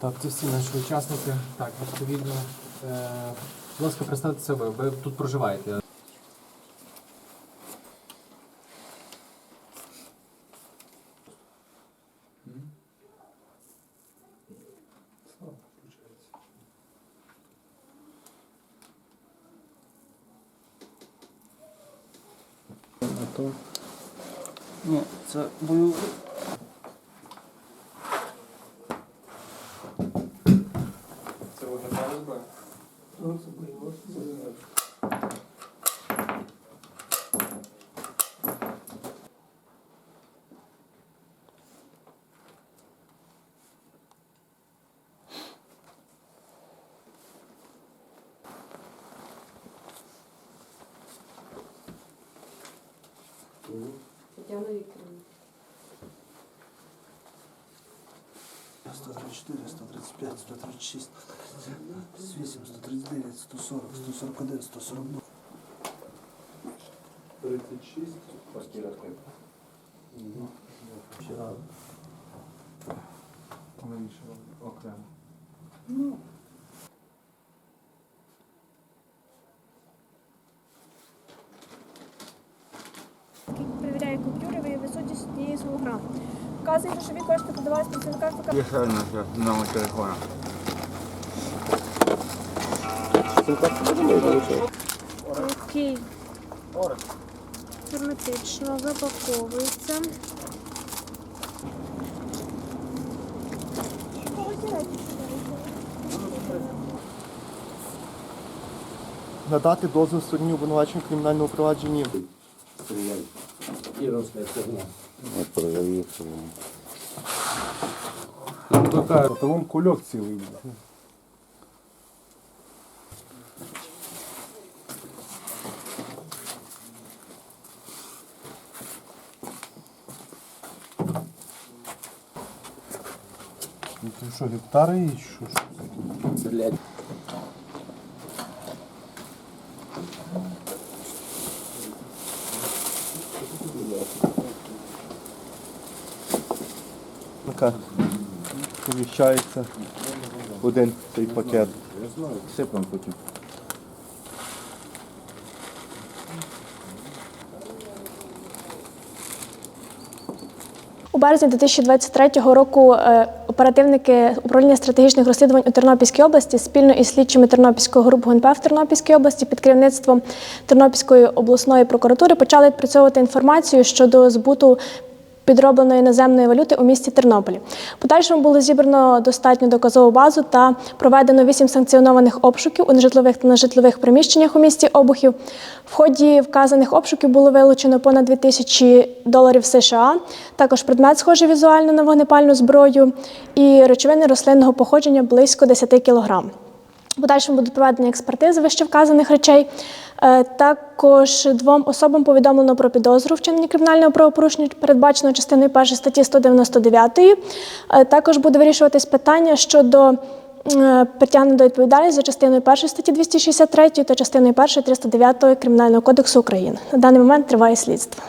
Так, це всі наші учасники. Так, відповідно. Е, будь ласка, представте себе, ви тут проживаєте. Ні, це бойовий. Це виглядає зброя? Тетяна Вікторівна. 134, 135, 136, 138, 139, 140, 141, 142. 36. Поспірати. Вирішили окремо. який перевіряє купюри, виявив суддість однієї свого грам. Вказує грошові кошти подавати працівникам ФК. Є ще одна номер телефона. Окей. Герметично запаковується. надати дозвіл стороні обвинувачення в кримінальному провадженні. Потом кульок цілий. був. Ну, Ти що, гектари і що? Така поміщається один цей пакет. Сипам потім. У березні 2023 року е, оперативники управління стратегічних розслідувань у Тернопільській області спільно із слідчими Тернопільського групи ГУНП в Тернопільській області під керівництвом Тернопільської обласної прокуратури почали відпрацьовувати інформацію щодо збуту підробленої іноземної валюти у місті Тернополі. Подальшому було зібрано достатню доказову базу та проведено вісім санкціонованих обшуків у нежитлових та нежитлових приміщеннях у місті Обухів. В ході вказаних обшуків було вилучено понад 2000 доларів США, також предмет, схожий візуально на вогнепальну зброю, і речовини рослинного походження близько 10 кілограм. Подальшому будуть проведені експертизи вище вказаних речей. Е, Також двом особам повідомлено про підозру вчинення кримінального правопорушення, передбаченого частиною 1 статті 199. Е, Також буде вирішуватись питання щодо е, притягнення до відповідальності за частиною 1 статті 263 та частиною 1 309 Кримінального кодексу України. На даний момент триває слідство.